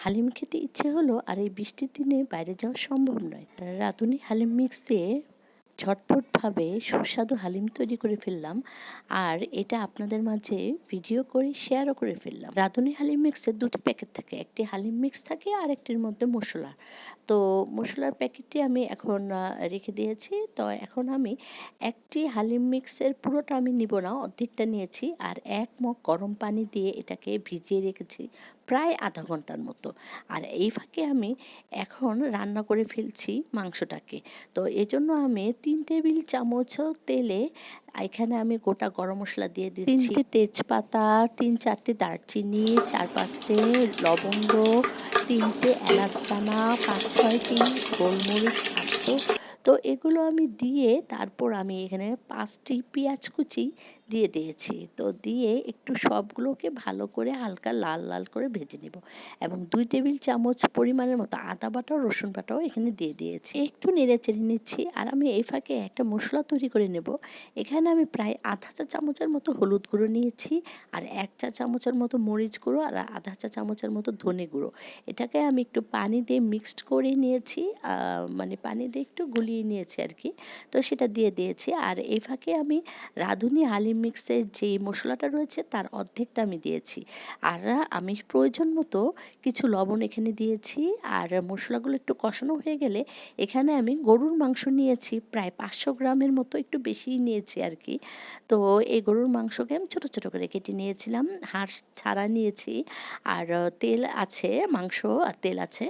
হালিম খেতে ইচ্ছে হলো আর এই বৃষ্টির দিনে বাইরে যাওয়া সম্ভব নয়। রাঁধুনি হালিম মিক্স দিয়ে ঝটপটভাবে সুস্বাদু হালিম তৈরি করে ফেললাম আর এটা আপনাদের মাঝে ভিডিও করে শেয়ারও করে ফেললাম। রাঁধুনি হালিম মিক্সের দুটি প্যাকেট থাকে, একটি হালিম মিক্স থাকে আর একটির মধ্যে মশলা তো মশলার প্যাকেটটি আমি এখন রেখে দিয়েছি। তো এখন আমি একটি হালিম মিক্সের পুরোটা আমি নিব না, অর্ধেকটা নিয়েছি আর এক মগ গরম পানি দিয়ে এটাকে ভিজিয়ে রেখেছি প্রায় আধা ঘণ্টার মতো। আর এই ফাঁকে আমি এখন রান্না করে ফেলছি মাংসটাকে। তো এজন্য আমি তিন টেবিল চামচ তেলে এখানে আমি গোটা গরম মশলা দিয়ে দিচ্ছি। তিনটে তেজপাতা, তিন চারটে দারচিনি, চার পাঁচটে লবঙ্গ, তিনটে এলাচ দানা পাঁচ ছয়টি গোলমরিচ আস্ত। তো এগুলো আমি দিয়ে তারপর আমি এখানে পাঁচটি পেঁয়াজ কুচি দিয়ে দিয়েছি। তো দিয়ে একটু সবগুলোকে ভালো করে হালকা লাল লাল করে ভেজে নেব এবং দুই টেবিল চামচ পরিমাণের মতো আদা বাটাও রসুন বাটাও এখানে দিয়ে দিয়েছি। একটু নেড়ে চেড়ে নিচ্ছি আর আমি এই ফাঁকে একটা মশলা তৈরি করে নেব। এখানে আমি প্রায় আধা চা চামচের মতো হলুদ গুঁড়ো নিয়েছি আর এক চা চামচের মতো মরিচ গুঁড়ো আর আধা চা চামচের মতো ধনে গুঁড়ো। এটাকে আমি একটু পানি দিয়ে মিক্সড করে নিয়েছি মানে পানি দিয়ে একটু গুলিয়ে নিয়েছি আর কি। তো সেটা দিয়ে দিয়েছি আর এই ফাঁকে আমি রাঁধুনি হালিম মিক্সের যে মশলাটা রয়েছে তার অর্ধেকটা আমি দিয়েছি। আর আমি প্রয়োজন মতো কিছু লবণ এখানে দিয়েছি। আর মশলাগুলো একটু কষানো হয়ে গেলে এখানে আমি গরুর মাংস নিয়েছি, প্রায় পাঁচশো গ্রামের মতো একটু বেশিই নিয়েছি আর কি। তো এই গরুর মাংসকে আমি ছোটো ছোটো করে কেটে নিয়েছিলাম। হাঁস ছাড়া নিয়েছি। আর তেল আছে, মাংস আর তেল আছে।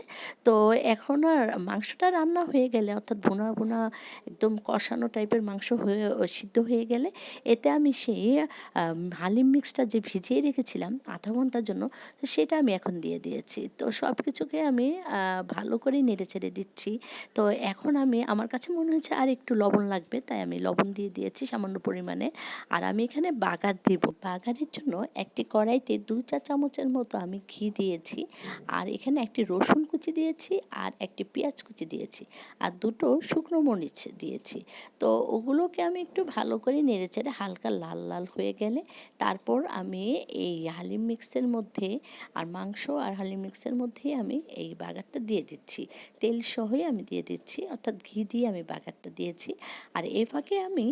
তো এখন আর মাংসটা রান্না হয়ে গেলে, অর্থাৎ ভুনা ভুনা একদম কষানো টাইপের মাংস হয়ে, সিদ্ধ হয়ে গেলে, এতে আমি সেই হালিম মিক্সটা যে ভিজিয়ে রেখেছিলাম আধা ঘণ্টার জন্য, তো সেটা আমি এখন দিয়ে দিয়েছি। তো সব কিছুকে আমি ভালো করে নেড়ে ছেড়ে দিচ্ছি। তো এখন আমি, আমার কাছে মনে হচ্ছে আর একটু লবণ লাগবে, তাই আমি লবণ দিয়ে দিয়েছি সামান্য পরিমাণে। আর আমি এখানে বাগার দিব। বাগারের জন্য একটি কড়াইতে দুই চা চামচের মতো আমি ঘি দিয়েছি। আর এখানে একটি রসুন কুচি দিয়েছি আর একটি পেঁয়াজ কুচি দিয়েছি। আর দুটো শুকনো মরিচ দিয়েছি। তো ওগুলোকে আমি একটু ভালো করে নেড়ে চেড়ে হালকা লাল লাল হয়ে গেলে তারপর আমি এই হালিম মিক্সের মধ্যে আর মাংস আর হালিম মিক্সের মধ্যেই আমি এই বাগারটা দিয়ে দিচ্ছি। তেল সহই আমি দিয়ে দিচ্ছি, অর্থাৎ ঘি দিয়ে আমি বাগারটা দিয়েছি। আর এ ফাঁকে আমি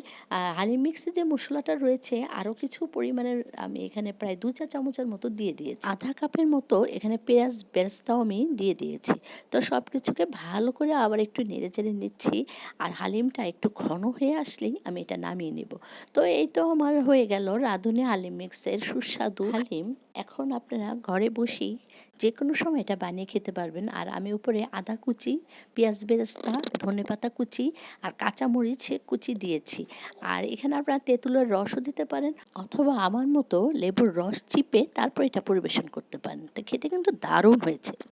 হালিম মিক্সে যে মশলাটা রয়েছে, আরও কিছু পরিমাণের আমি এখানে প্রায় দু চা চামচের মতো দিয়ে দিয়েছি। আধা কাপের মতো এখানে পেঁয়াজ বেরেস্তাও আমি দিয়ে দিয়েছি। তো সব কিছুকে ভালো করে আবার একটু নেড়ে চেড়ে নিচ্ছি, আর হালিমটা একটু ঘন হয়ে আসলেই আমি এটা নামিয়ে নেব। তো এই তো আমার হয়ে গেল রাঁধুনি হালিম মিক্সের সুস্বাদু হালিম। এখন আপনারা ঘরে বসেই যে কোনো সময় এটা বানিয়ে খেতে পারবেন। আর আমি উপরে আদা কুচি, পেঁয়াজ বেরেস্তা, ধনে পাতা কুচি আর কাঁচামরিচ কুচি দিয়েছি। আর এখানে আপনারা তেঁতুলের রসও দিতে পারেন অথবা আমার মতো লেবুর রস চিপে তারপর এটা পরিবেশন করতে পারেন। তো খেতে কিন্তু দারুণ হয়েছে।